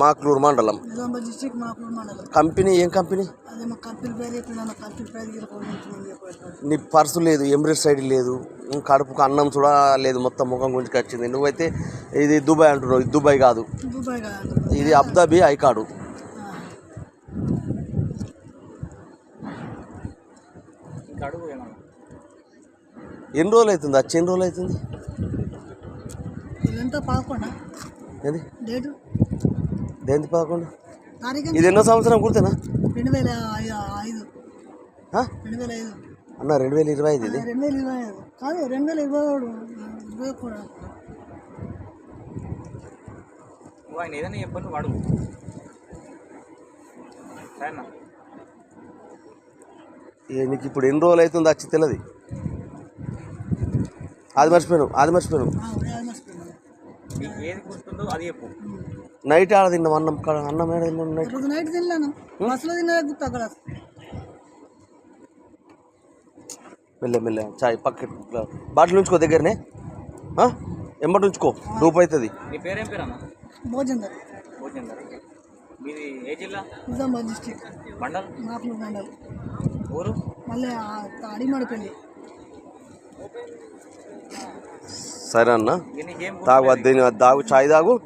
మాక్లూరు మండలం. కంపెనీ ఏం కంపెనీ? నీ పర్సు లేదు ఎంబ్రెడ్ సైడ్ లేదు కడుపుకు అన్నం కూడా లేదు మొత్తం ముఖం గురించి వచ్చింది. నువ్వైతే ఇది దుబాయ్ అంటున్నావు ఇది దుబాయ్ కాదు. ఇది అబుదాబి ఐకాడు. ఎన్ని రోజులు అవుతుంది? వచ్చి ఎన్ని రోజులు అవుతుంది? డేటు? దేంది పదకొండు? ఇది ఎన్నో సంవత్సరం గుర్తేనా? రెండు వేల ఐదు? రెండు వేల ఐదు. అన్న రెండు వేల ఇరవై ఐదు ఇది? రెండు వేల ఇరవై ఐదు. కాదు రెండు వేల ఇరవై ఏడు ఇరవై కూడా ఆయన ఏదైనా చెప్పండి వాడు. సరేనా? ఏ నీకు ఇప్పుడు ఎన్ని రోజులు అవుతుంది వచ్చి తెలియదు అది మర్చిపోయాను అది మర్చిపోయాను ఏది గుర్తుందో అది చెప్పు. నైట్ ఆడ తిన్నాం అన్నం కాడ అన్నం ఏడ తిన్నాం నైట్? నైట్ తినలేను. బస్సులో తిన్నా గుర్తు అక్కడ. మెల్లె మెల్లె చాయ్ పక్కన బాటిల్ ఉంచుకో దగ్గరనే? ఎమ్మటి ఉంచుకో డూప్ అవుతుంది నీ పేరేం పేరు అన్న భోజనం భోజేందర్. మీది ఏ జిల్లా? నిజామాబాద్ డిస్టిక్ మండల్? మండలం. ఊరు? మళ్ళీ సరే అన్న. తాగు దీని- తాగు చాయ్ తాగు?